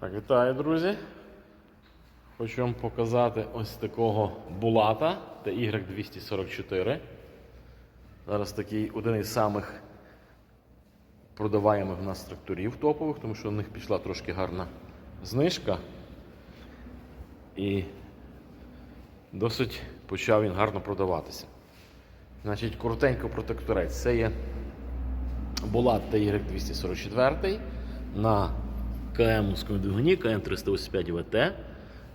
Так, вітаю, друзі. Хочу вам показати ось такого булата TY244. Зараз такий один із самих продаваємих в нас тракторів топових, тому що у них пішла трошки гарна знижка. І досить почав він гарно продаватися. Значить, коротенько про тракторець. Це є Булат TY244 на КМ-скому двигуні, КМ385 ВТ.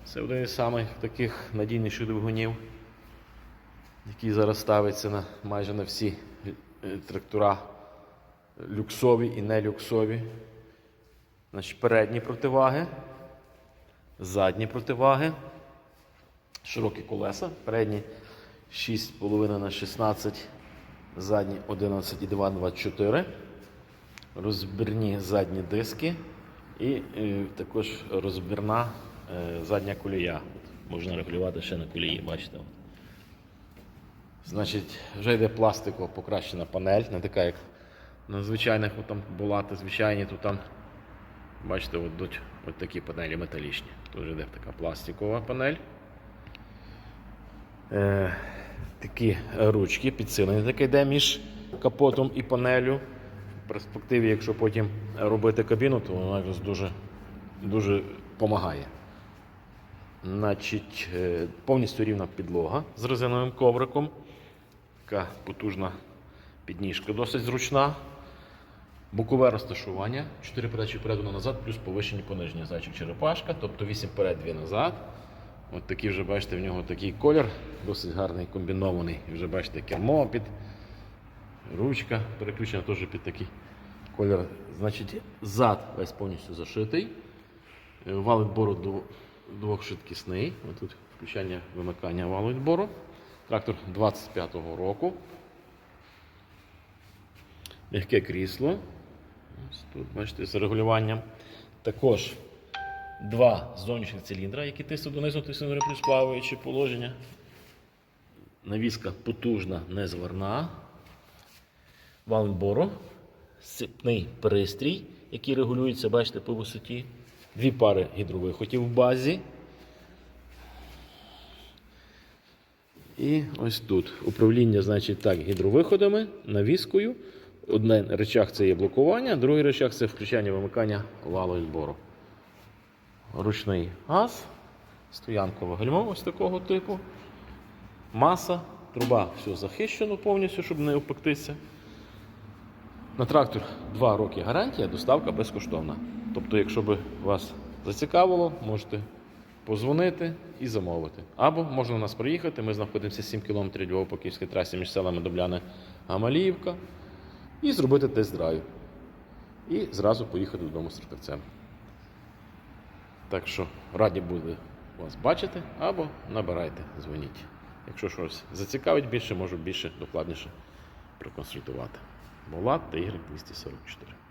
Це один із самих таких надійніших двигунів, який зараз ставиться на, майже на всі е, трактора люксові і нелюксові. Значить, передні противаги, задні противаги, широкі колеса, передні 6,5 на 16, задні 11,2 на 24, розбірні задні диски і е, також розбірна е, задня колія. Можна регулювати ще на колії, бачите. Значить, вже йде пластикова покращена панель, не така, як на звичайних от там булати звичайні, то там, бачите, от, йдуть от такі панелі металічні. Тут вже йде така пластикова панель. Е, такі ручки, підсилення таке йде між капотом і панелю. В перспективі, якщо потім робити кабіну, то вона якраз дуже, дуже допомагає. Значить, е, повністю рівна підлога з резиновим ковриком. Така потужна підніжка, досить зручна. Бокове розташування, 4 передачі вперед, назад, плюс повищені пониження зайчик черепашка, тобто 8 вперед, 2 назад. От такий вже бачите, в нього такий колір, досить гарний, комбінований. І вже бачите, кермо під ручка переключена теж під такий колір. Значить, зад весь повністю зашитий. Е, Вал відбору до двохшвидкісний. Тут включання вимикання валу відбору. Трактор 25-го року. М'яке крісло. Ось тут, бачите, з регулюванням. Також два зовнішніх циліндра, які тиснуть донизу, тиснуть плюс плаваючи положення. Навіска потужна, незварна. Вал відбору. Сипний пристрій, який регулюється, бачите, по висоті. Дві пари гідровиходів в базі. І ось тут управління, значить, так, гідровиходами, навіскою. Одне речах це є блокування, другий речах це включання вимикання валу відбору. Ручний газ, стоянкове гальмо ось такого типу. Маса, труба все захищено повністю, щоб не опектися. На трактор 2 роки гарантія, доставка безкоштовна. Тобто, якщо би вас зацікавило, можете позвонити і замовити. Або можна до нас приїхати. Ми знаходимося 7 км Львова по Київській трасі між селами Добляне Гамаліївка. І зробити тест-драйв. І зразу поїхати додому з тракторцем. Так що раді буде вас бачити або набирайте, дзвоніть. Якщо щось зацікавить більше, можу більше докладніше проконсультувати. Булат Ігор 244.